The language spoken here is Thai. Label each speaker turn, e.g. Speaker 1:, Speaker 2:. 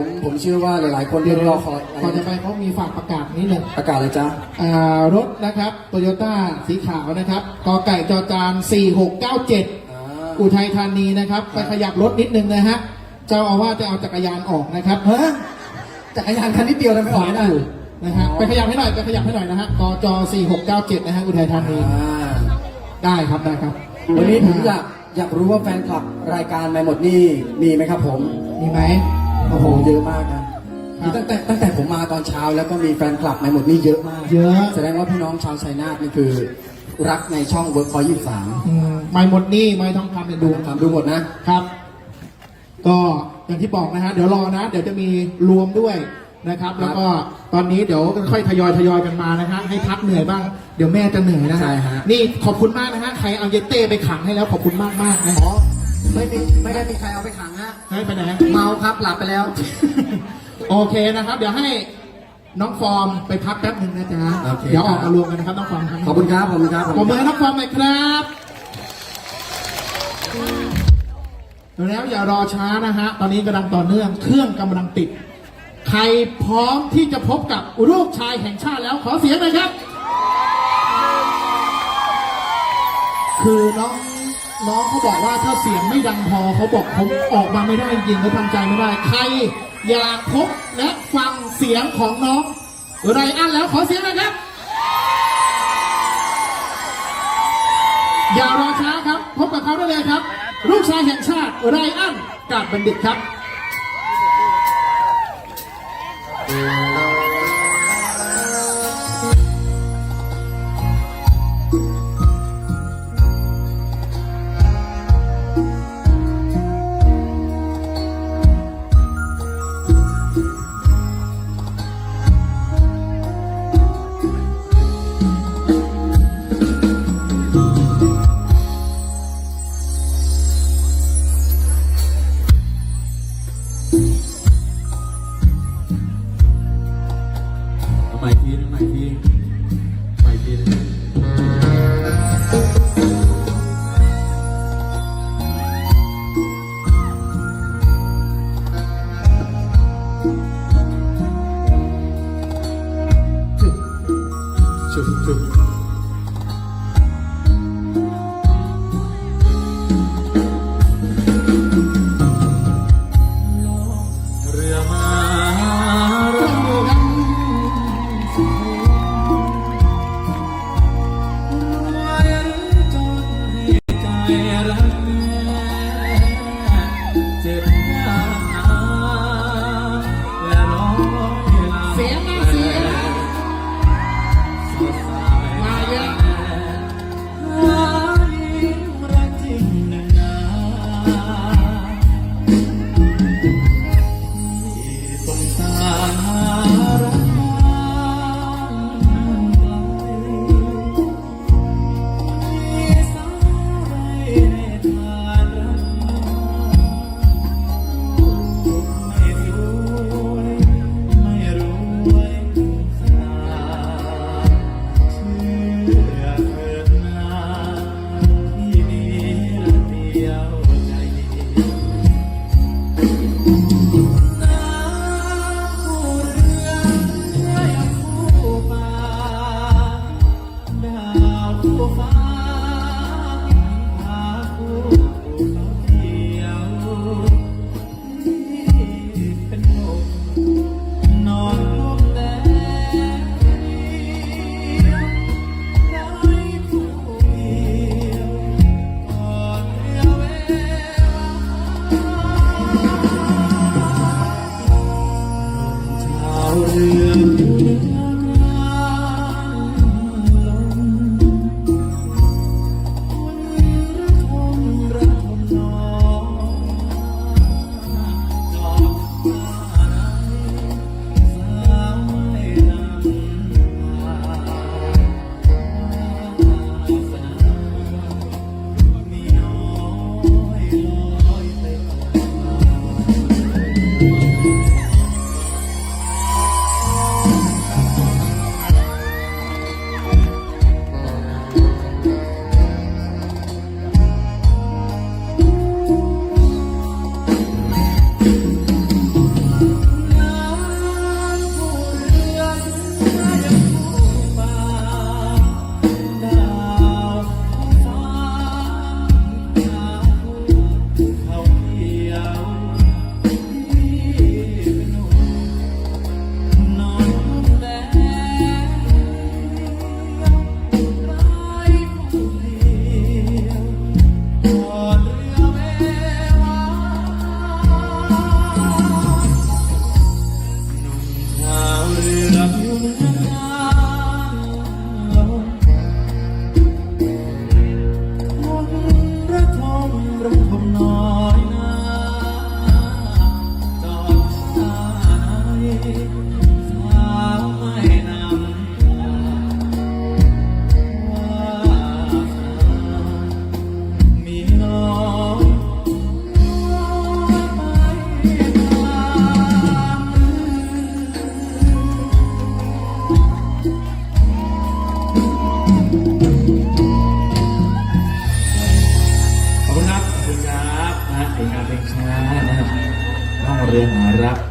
Speaker 1: ผมผมเชื่อว่าหลายๆ คนที่รอคอย
Speaker 2: ก่อนจะไปเขามีฝากประกาศนิดหนึ่ง
Speaker 1: ประกาศเลยจ้า
Speaker 2: อ่ารถนะครับโตโยต้าสีขาวนะครับกอไก่จอจาน 4697 อุทัยธานีนะครับ ไปขยับรถนิดนึงนะฮะ เจ้าอาวาสจะเอาจักรยานออกนะครับ
Speaker 1: ฮะจักรยานคันนิดเดียวเลยไม่
Speaker 2: ข
Speaker 1: ออก
Speaker 2: วาง
Speaker 1: ไม่ได้
Speaker 2: อยู่นะฮะไปขยับให้หน่อยไปขยับให้หน่อยนะฮะกจ4697 นะฮะอุทัยธานี
Speaker 1: อ่า
Speaker 2: ได้ครับได้ครับ
Speaker 1: วันนี้ผมอยากอยากรู้ว่าแฟนคลับรายการไม่หมดนี่มีไหมครับผม
Speaker 2: มีไหม
Speaker 1: โอ้โหเยอะมากนะครับตั้งแต่ตั้งแต่ผมมาตอนเช้าแล้วก็มีแฟนคลับไม่หมดนี่เยอะมาก
Speaker 2: เยอะ
Speaker 1: แสดงว่าพี่น้องชาวชัยนาทนี่คือ รักในช่องเวิร์กพอยยี่สาม
Speaker 2: อืมไม่หมดหนี่ไม่ทองคำเนี่ยดู
Speaker 1: ทำดูหมดนะ
Speaker 2: ครับ ก็อย่างที่บอกนะฮะเดี๋ยวรอนะ เดี๋ยวจะมีรวมด้วยนะครับแล้วก็ตอนนี้เดี๋ยวค่อยทยอยทยอยกันมานะฮะให้พักเหนื่อยบ้าง เดี๋ยวแม่จะเหนื่อยนะ
Speaker 1: ใช่
Speaker 2: ฮะ
Speaker 1: ฮะ
Speaker 2: นี่ขอบคุณมากนะฮะใครเอาเยเต้ไปขังให้แล้วขอบคุณมากมากๆนะ
Speaker 1: อ๋อ ไม่มีไม่ได้มีใครเอาไปขังฮะ
Speaker 2: ให้ไปไหนฮะ
Speaker 1: เมาครับหลับไปแล้ว
Speaker 2: โอเคนะครับ เดี๋ยวให้น้องฟอร์มไปพักแป๊บหนึ่งนะจ๊ะ
Speaker 1: โอเค
Speaker 2: เดี๋ยวออกมารวมกันนะครับน้องฟอร์มครับ
Speaker 1: ขอบคุณครับขอบคุณครับ
Speaker 2: ขอบมือให้น้องฟอร์มหน่อยครับ แล้วอย่ารอช้านะฮะ ตอนนี้กำลังต่อเนื่อง เครื่องกำลังติด ใครพร้อมที่จะพบกับลูกชายแห่งชาติแล้วขอเสียงหน่อยครับ คือน้อง น้องเขาบอกว่าถ้าเสียงไม่ดังพอเขาบอกผมออกมาไม่ได้จริงเขาทำใจไม่ได้ ใครอยากพบและฟังเสียงของน้องไรอันแล้วขอเสียงหนะครับ อย่ารอช้าครับ พบกับเขาได้เลยครับ ลูกชายแห่งชาติไรอันกาดบัณฑิตครับ
Speaker 3: ชุ
Speaker 2: Oh.
Speaker 3: นะผลงานเพลงช้านะครับน้องเรือหารัก